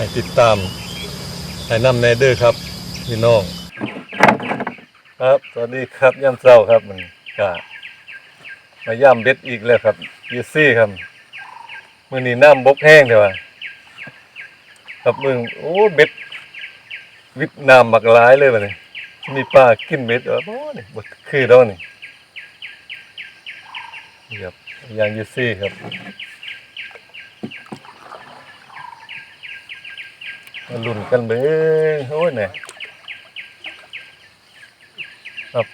ให้ติดตามให้นำแนเดอร์ครับพี่น้อง ครับ สวัสดีครับย่ำเช้าครับมันก็มาย่ำเบ็ดอีกแล้วครับยูซี่ครับมือนี้น้ำบกแห้งเด้อว่าครับมึงโอ้เบ็ดวิดน้ำบักหลายเลยบัดนี้มีปลากินเบ็ดเหรอบ่นี่บ่คือดอกนี่นี่ครับอย่างยูซี่ครับ ลุ้นกันเบ้อโอ้ยเนี่ยครับ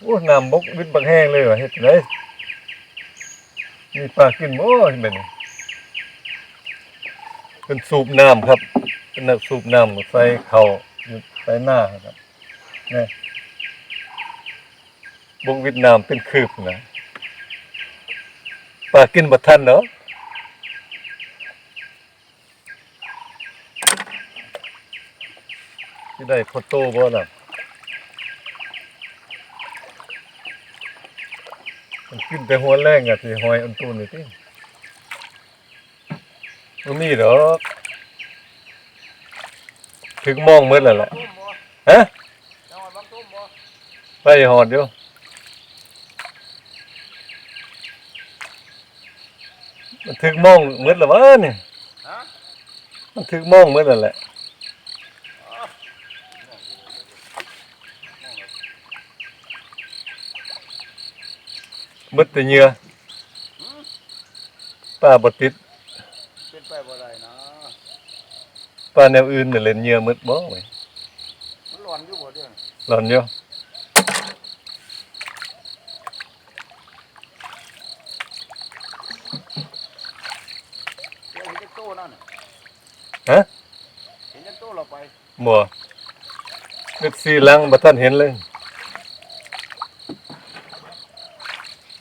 โอ้น้ำบกวิดบักแห้งเลยวะเฮ็ดไรมีปลากินบ่เห็นแบบนี้เป็นสูบน้ำครับ เป็นนักสูบน้ำใส่เข่าอยู่ใส่หน้าครับนี่บกวิดน้ำเป็นคืบนะปลากินบัทันเนาะ ที่ได้พอโตบ่ล่ะมันขึ้นไปหัวแรงอะที่หอยอันตูนนี่ติมันมีดอกถึงมองหมืดแล้วแหละฮะไปหอดอยู่มันถึงมองหมืดแล้ววะนี่ฮะมันถึงมองหมืดแล้วแหละ มืดแต่เหงื่อป้าบ่ติดเป็นไปบ่ได้นะป้าแนวอื่นน่ะเล่นเหงื่อมืดบ่เว้ยมันร้อนอยู่บ่เด้อหลอนอยู่เดี๋ยวเห็นจักโตนั่นน่ะฮะเห็นจักโตเราไปบ่นึกสีหลังบ่ทันเห็นเลย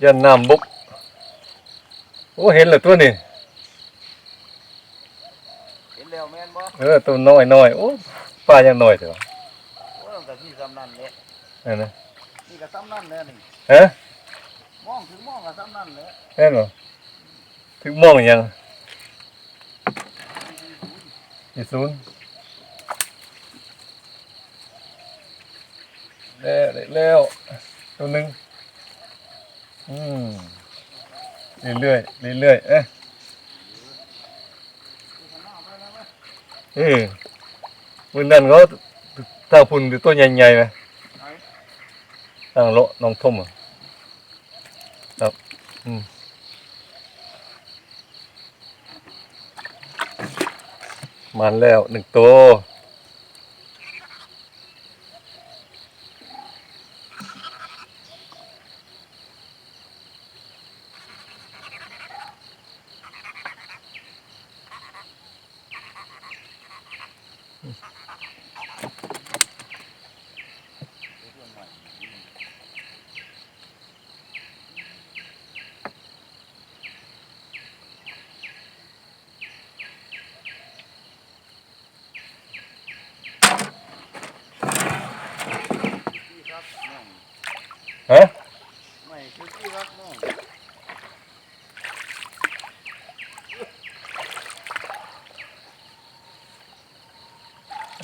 ยันน้ำบุกโอ้เห็นแล้วตัวนี้เห็นแล้วแม่นบ่เออตัวน้อยๆโอ้ป้ายังน้อยเถอะโอ้ตั้งแต่ที่ซ้ำนั่นแหละนั่นนะนี่ก็ซ้ำนั่นแหละนี่ฮะมองถึงมองก็ซ้ำนั่นแหละแม่นบ่ถึงมองยังอีศูนย์แล้วได้แล้วตัวหนึง อืมเรื่อยๆเรื่อยๆเอ๊ะเออมื้อนั้นเขาถ้าพุ่นตัวใหญ่ๆไหมตั้งโลน้องท่มอะครับอืมมันแล้วหนึ่งตัว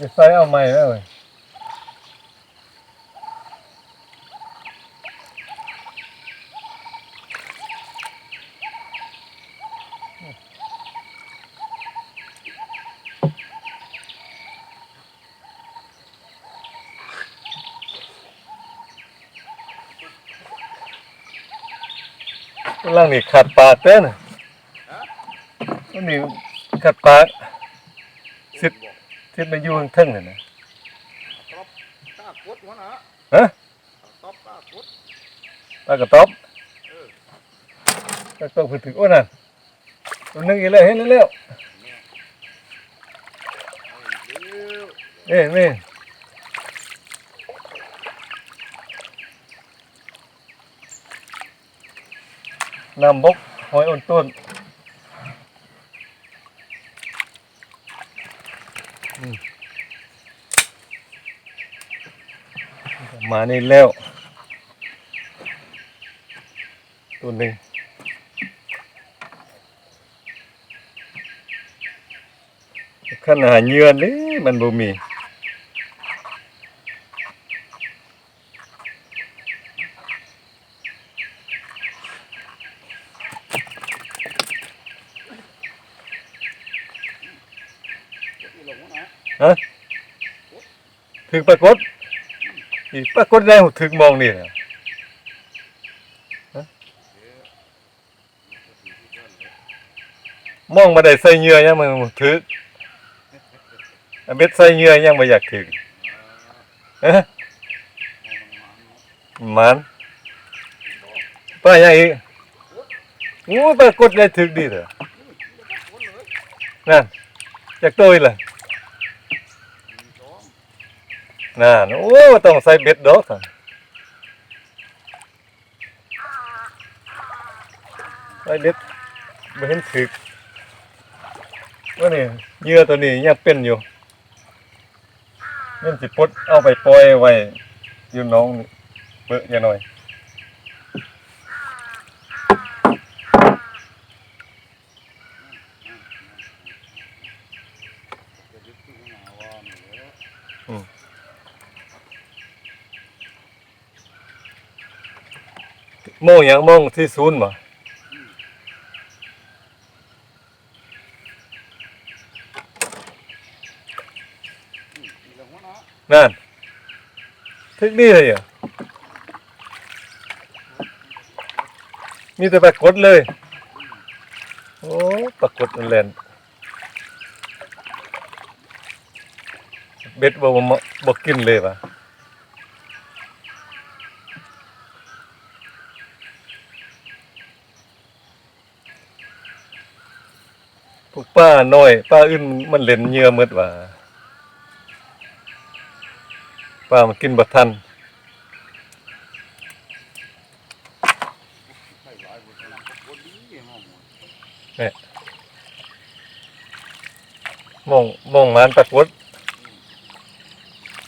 จะใส่เอาใหม่แล้วเว้ยกำลังนี่ขัดปากเต้นฮะวันนี้ขัดปากสิบ ที่มาอยู่ข้างเทึ่งน่ะนะตบตากดหัวหน้าฮะตบตากดปลากระต๊อบเออปลากระต๊อบเพิ่นถึงโอ้นั่นตัวหนึงอีกแล้วเห็นแล้วเอาเร็วเอ้ยแม่น้ำบกหอยอ่อนต้น มานี่แล้ว ตัวหนึ่งขั้นหาเยือนี่มันบ่มีฮะถึงปรากฏ อีปรากฏได้ถึงมองนี่น่ะฮะมองมาได้ใส่เหยื่อยังมันถึกอันเบ็ดใส่เหยื่อยังบ่อยากถึงฮะมันป้ายังอีกโอ้ปรากฏได้ถึกดีเถอะนั่นจากตัวอีกล่ะ น่าโอ้ต้องใส่เบ็ดดอกใส่เบ็ดไม่เห็นถึกว่านี่เยื่อตัวนี้ยังเป็นอยู่มันสิปดเอาไปปล่อยไว้อยู่น้องเบิ่อย่าหน่อย จะยึดที่หน้าว่านี่แหละ โมงหยังโมงที่ศูนย์บ่ที่ลงนะนั่นถึกนี่เลยอะมีแต่ปรากฏเลย โอ้ปรากฏมันแล่นเบ็ดบ่บ่มบ่กินเลยว่ะ พวกป้าน้อย ป้าอื่นมันเล่นเยื่อหมดว่ะป้ามันกินบ่ทันใส่หลายบุญนะคนดีมองมองมองมันปรากฏ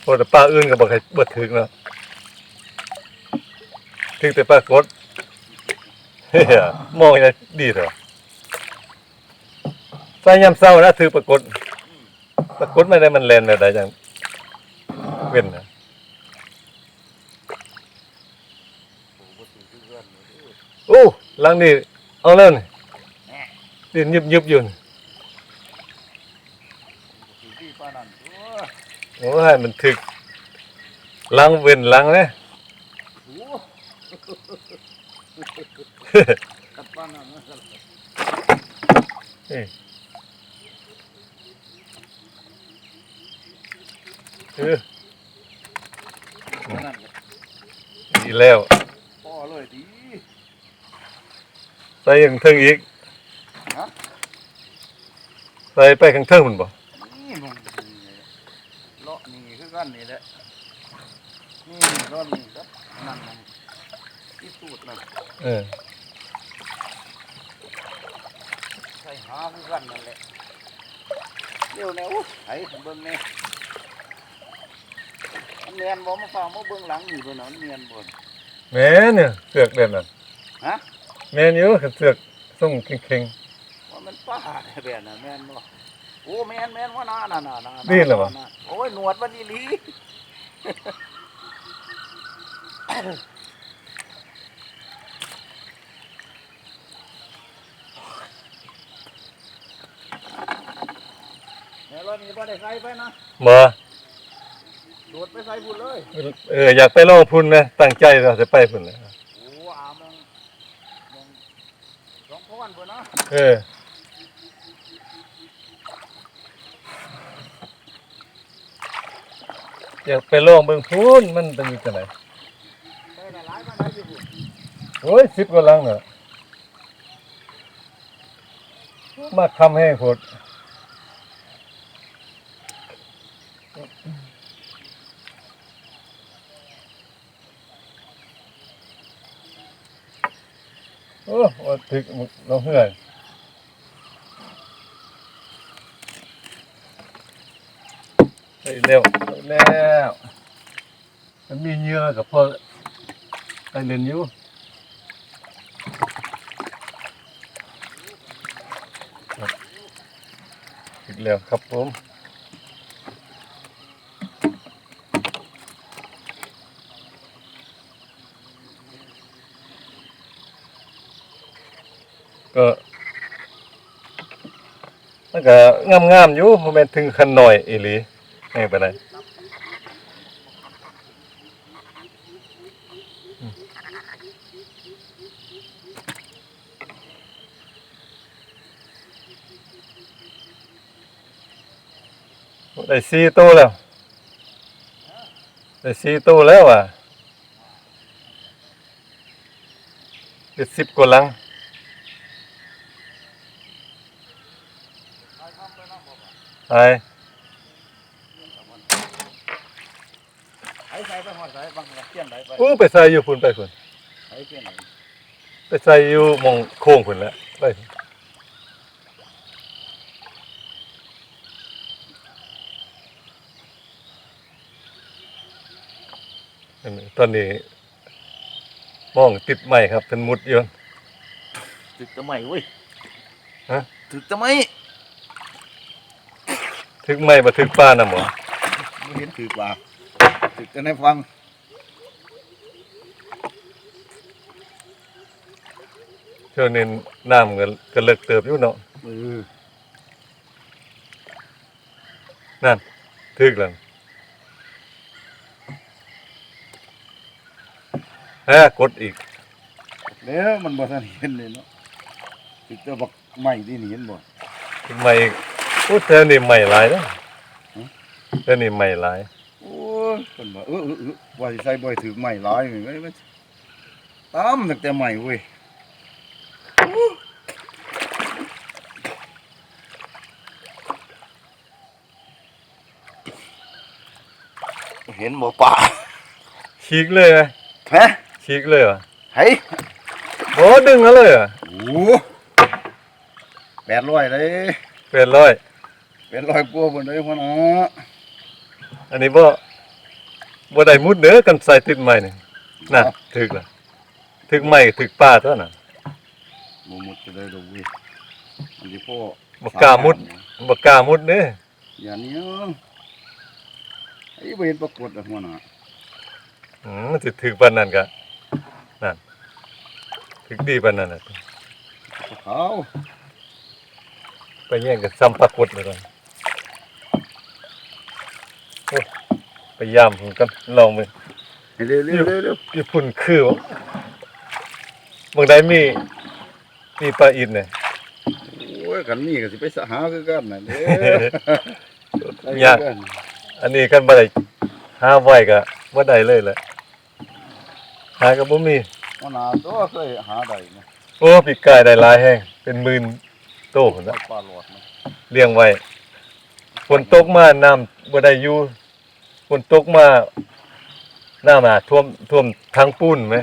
พอแต่ป้าอื่นก็บ่ให้บ่ถึงเนาะถึงแต่ปรากฏเฮ้ยมองยังดีเถอะ ใส่ยามเช้านะถือปรากฏปรากฏไม่ได้มันแล่นได้จังเว้นนะโอ้โหถือเพื่อนเลยโอ้หลังนี้เอาแล้วนี่ดินยุบๆอยู่นี่ถือที่ป้านั่นโอ้โอ้ให้มันถึกหลังเว้นหลังนะโหกับป้านั่นนะนี่เออ นั่น ดีแล้วพ่อเลยดีใส่ข้างเทิงอีกฮะใส่ไปข้างเทิงมันบ่นี่มึงเลาะนี่คือกันนี่แหละนี่เลาะนี่ครับนั่นมันที่สุดนะเออใส่หาคือกันนั่นแหละเดี๋ยวแนวไอ้เบิ่งนี่มัน เนียนบ่มาฟังมาเบิ่งหลังอยู่เพิ่นน่ะมันเนียนบ่แม่เนี่ยเสือกเด่นน่ะฮะแม่นอยู่เสือกส่งเข่งว่ามันป้าเนี่ยแบบน่ะแม่นบ่โอ้แม่นแม่นว่าน่าน่ะน่ะน่ะนี่เหรอวะน่ะโอ้ยหนวดมันอีหลีแล้วรถนี้บ่ได้ใส่ไปนะๆบ่ โดดไปใส่บุญเลยเอออยากไปลองพุ่นนะตั้งใจเราจะไปพุ่นนะโอ้อามองมองสองพอนพุ่นนะเอออยากไปลองเบิ่งพุ่นมันเป็นจังไดไปหลายๆมาได้อยู่พุ่นโอ้ย10กว่าลังเน่ะมาทำให้โพดโทึกเราเหื่อยไปเร็วแล้วมันมีเยื่อกับพอไปเล่นอยู่อีกแล้วครับผม ก็มันก็งามๆอยู่บ่แม่นถึงขั้นน้อยอีหลีไม่เป็นไรอืมได้สี่ตัวแล้วได้สี่ตัวแล้วอะเจ็ดสิบกว่าลัง ไปไอ้ใส่ไปหอดใส่บางละเที่ยงไหนไปอู้ไปใส่อยู่พุ่นไปพุ่นไอ้เที่ยงไหนไปใส่อยู่หมองโค้งพุ่นแหล้วไปอันนี้ตอนนี้มองติดใหม่ครับเป็นมุดอยนถึกทำไมเว้ยฮะถึกทำไม ถึกใหม่มาถึกป้านะหมอไม่เห็นถึกว่าถึกจะได้ฟังเช่วงนี้น้ำก็ก็เลิกเติบอยู่เนาะเออนั่นถึกแล้วฮะกดอีกแล้วมันบ่ทันเห็นเลยเนาะถึกจะบักใหม่ที่นี่เห็นบ่ใหม่ โอ้แต่นี่ใหม่หลายนะหือแต่นี่ใหม่หลายโอ้ยคนบ่เออเออเออว่าสิใส่บ่ให้ถึกใหม่หลายนี่เว้ยมันตามตั้งแต่ใหม่เว้ยเห็นบ่ป่าฉีกเลยไหมฮะฉีกเลยเหรอเฮ้ยโอ้ดึงแล้วเลยเหรอโอ้แปดร้อยเลยเป็นร้อย แปดร้อยกว่าบนเลยพ่อนะอันนี้บ่บ่ได้มุดเด้อกันใส่ติดใหม่นี่น่ะถึกละถึกใหม่ถึกป้าเท่านั้นบ่หมดจะได้ดอกเว้ยอันนี้พ่อบ่กล้ามุดบ่กล้ามุดเด้ออย่างนี้ไอ้เห็นปรากฏอะพ่อนะอืมมันสิถึกปานนั้นก็นั่นถึกดีปานนั้นน่ะเขาไปแย่งกับซ้ำปรากฏเลยกัน โอ้ไปยามผมกันลองมือเร็วเร็วเร็วเร็วญี่ปุ่นคือบ่เมืองใดมีมีปลาอินเนี่ยโอ้ยกันนี่ก็สิไปสหาคือกันน่ะเด้อยากอันนี้กันบ่ได้หาไว้ก็บ่ได้เลยแหละหาก็บ่มีพ่อนาตัวเคยหาได้นะโอ้ปีกไก่ได้หลายแฮงเป็นหมื่นโตพุ่นได้น่ะปลาหลอดนะเลี้ยงไว้ ฝนตกมาน้ำบ่ได้อยู่ฝนตกมาน้ำน่ะท่วมท่วมทางปูนไหม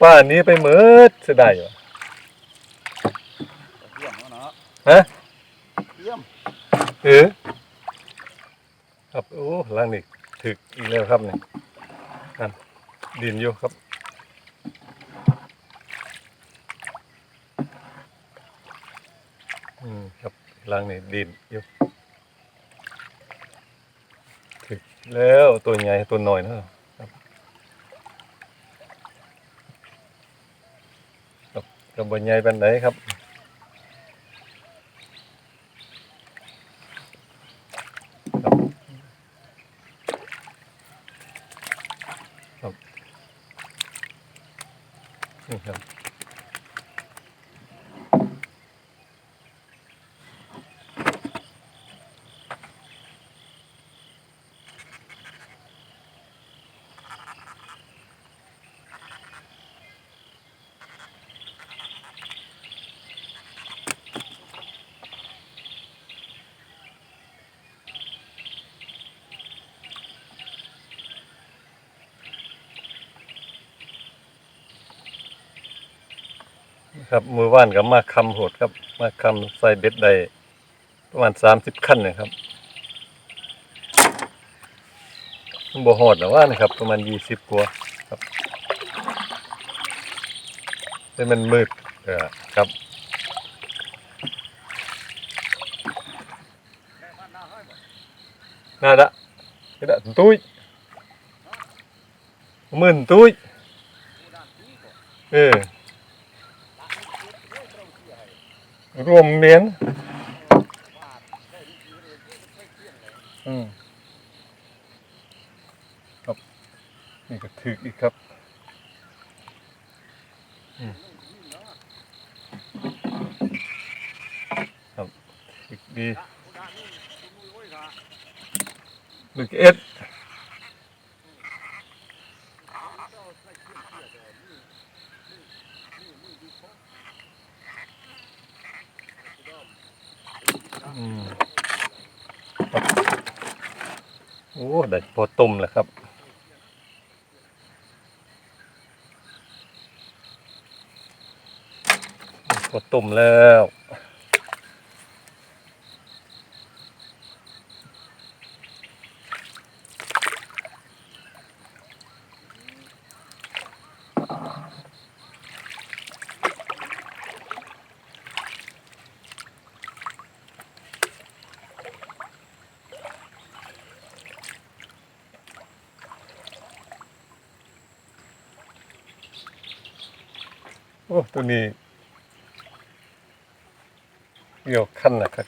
ป้านี้ไปหมดเสียดายอยู่เยี่ยมพ่อนะฮะเยี่ยมเออครับโอ้ล่างนี่ถึกอีกแล้วครับนี่นั่นดินอยู่ครับอืมครับล่างนี่ดินอยู่ถึก แล้วตัวใหญ่ตัวหน่อยนะครับครับกระบวนใหญ่เป็นไหนครับ ครับมือว่านกับมาคำโหดครับ มาคำใส่เบ็ดได้ประมาณสามสิบขั้นนะครับบ่โหดนะว่านะครับ ประมาณยี่สิบกว่าครับแต่มันมืดเออครับน้านที่ก็ ừ ตะนี่เก็บด้วยเราเสียให้ rùm miếng ว่าได้ดีๆเลยที่ไม่เที่ยงเลย ừ ครับนี่ก็ถึกอีกครับอืมครับถึกดีหนึ่งเอ็ด เจ้าใส่เที่ยงเที่ยงเดี๋ยวนี่นี่นี่มือดูเขา อืมครับโอ้ ได้พอต้มแล้วครับ พอต้มแล้ว โอ้ตัวนี้เกี่ยวขั้นนะครับ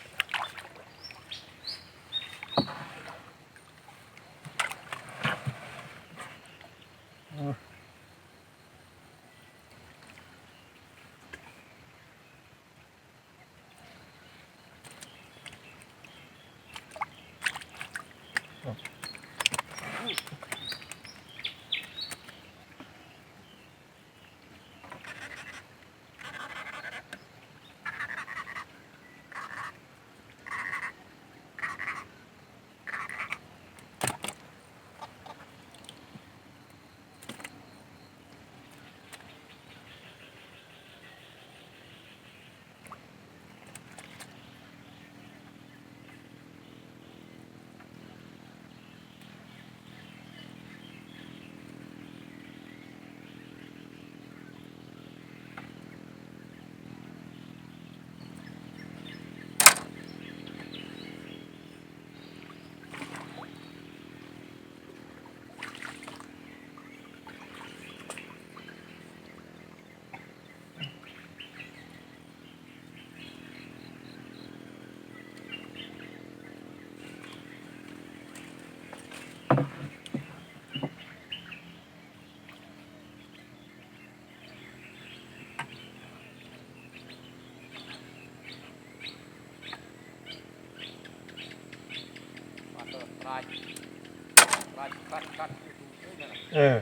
เออ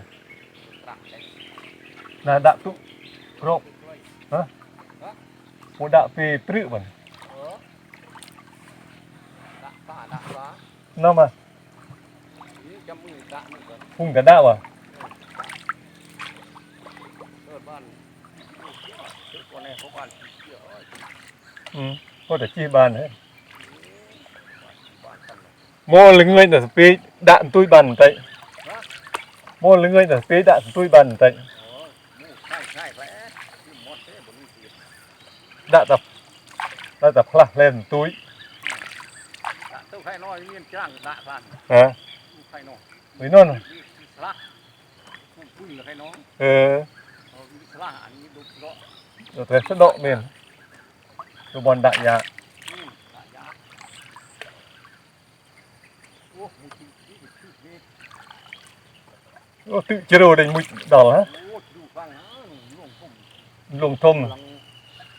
ตรักใจนาดะตุโรด้วยฮะโมดะเปปรึมันเออดะตาดะวะน้ำมานี่จำมือดะมือก่อนพุ่งกันได้วะเกิดบ้านเกิดคนในเขาบ้านเกี่ยวเอ้ยอืมก็แต่จีบานเฮ้บ้านกันเลยโมลึงเงยแต่สปีดะตุ้ยบันไตโมลึงเงยแต่สปีดะตุ้ยบันไตโอ้ยมูใช่ใช่แหละที่หมดเด้บ่มีเสียดะตับ โอ้ตึจิโร่ได้มุดดอกฮะโอ้ดูฟังฮะลงผมลงทมกำลัง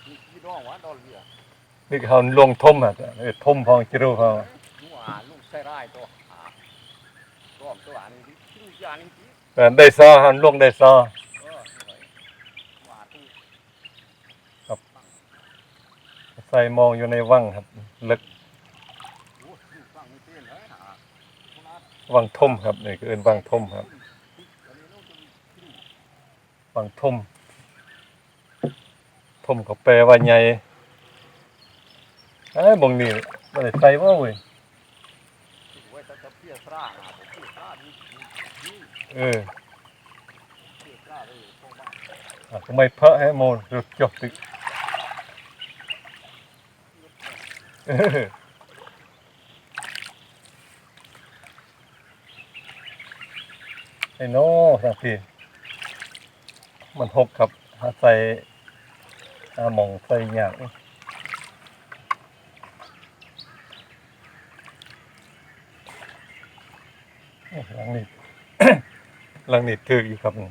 มีกี่ดอกวะดอนี่เขาลงทมอะเออทมพองจิโรพองลูกอ่าลูกใส่ร้ายตัวอ่าตัวตัวอันนี้ลูกยานี่แต่ได้ซอหันลงได้ซอเออนี่ไว้ว่าตู้ใส่มองอยู่ในวังครับ ลึกโอ้ดูฟังไม่เลยอะคนละวังทมครับนี่คือเอินวังทมครับ อันนี้ลูกจะมีที่ วังทุ่มทุ่มก็แปลว่าใหญ่ไอ้บงนี่บ่ได้ใส่ว่าเว้ยเพี้ยสร้างอะผมเพี้ยสร้างนี่นี่เออเพี้ยสร้างเลยพวกบ้านอะทำไมเพาะให้โมรุดจบตึกเออไอ้โน่ทางพี่ มันหกครับหาใส่หาหมองใส่หยางหลังนิดหลังนิดถืออยู่ครับนี่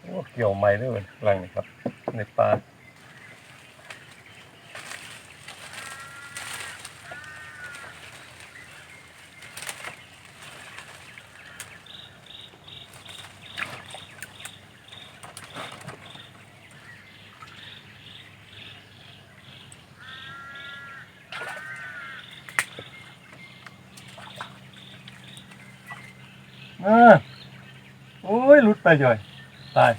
โอ้เกี่ยวไม้ด้วยเว้ยหลังนี้ครับในปลา อ่าโอ้ยหลุดไปย่อยตาย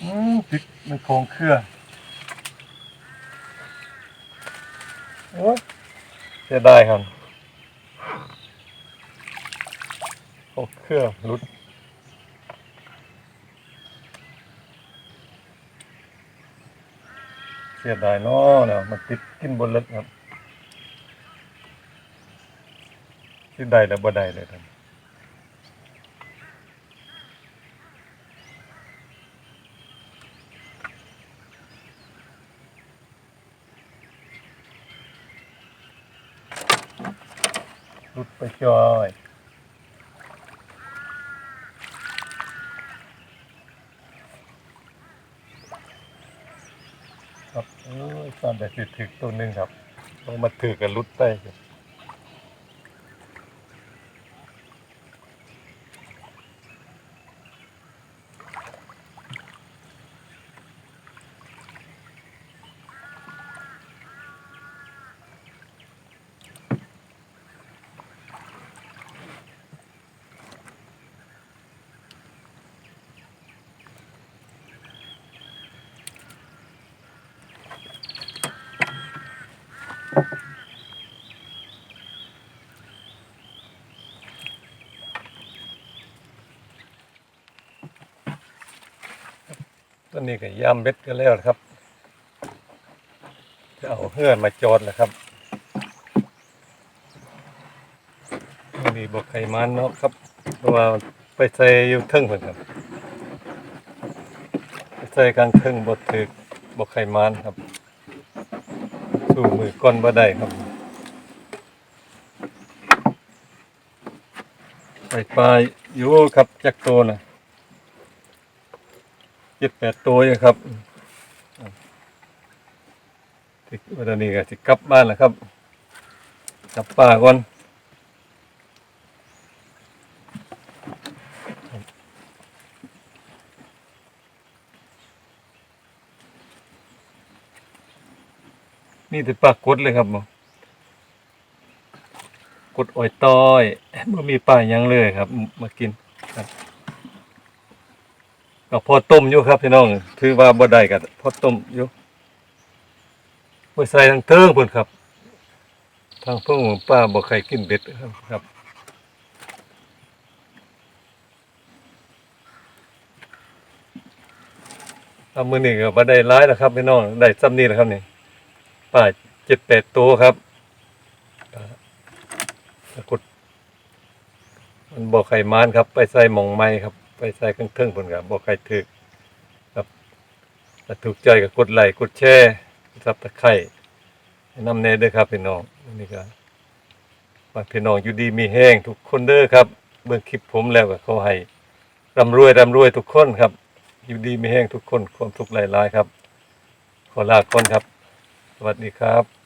อืมติดมันโคงเครือโอ้ยเสียดายครับโคงเครือหลุดเสียดายเนาะเนี่ยมันติดกินบนเล็กครับ ที่ใดแล้วบ่ได้เลยท่านรุดไปจอยครับโอ้ยตอนแต่สิถึกตัวหนึ่งครับต้องมาถือกันรุดไปครับ ตอนนี้ก็ยามเบ็ดกันแล้วครับ จะเอาเฮือนมาจอดแล้วครับวันนี้บอกไขมันเนาะครับเพราะว่าไปใส่อยู่เทึ่งเพิ่นครับไปใส่กลางเทึ่งบดถึกบอกไขมันครับ สู่มือก้อนบ่ได้ครับไปปลาอยู่ครับจักโตวนะ เจ็ดแปดตัวอยู่ครับที่วันนี้ก็จะกลับบ้านแล้วครับกลับป่าก่อนนี่แต่ปลากดเลยครับมกดอ้อยต้อยไม่มีปลายังเลยครับ มากิน ก็พอต้มอยู่ครับพี่น้อง ถือว่าบ่ได้ก็พอต้มอยู่ไปใส่ทางเทิงพุ่นครับ ทางเพิ่งป้าบ่ใครกินเบ็ดครับครับเอามื้อนี้ก็บ่ได้หลายแล้วครับพี่น้องได้ซ้ำนี้แหละครับนี่ป้า7-8ตัวครับตะกุดมันบ่ไข่มานครับ ไปใส่หม่องไม้ครับ ไปใส่เครื่องเทิงพุ่นครับบ่ใครถึกครับถ้าถูกใจก็กดไลค์กดแชร์ซับตะไคร้ให้นำแน่เด้อครับพี่น้องอันนี้ก็ฝากพี่น้องอยู่ดีมีแห้งทุกคนเด้อครับ เบิ่งคลิปผมแล้วก็ขอให้ร่ำรวยร่ำรวยทุกคนครับ อยู่ดีมีแห้งทุกคนความทุกข์หลายๆครับ ขอลาก่อนครับ สวัสดีครับ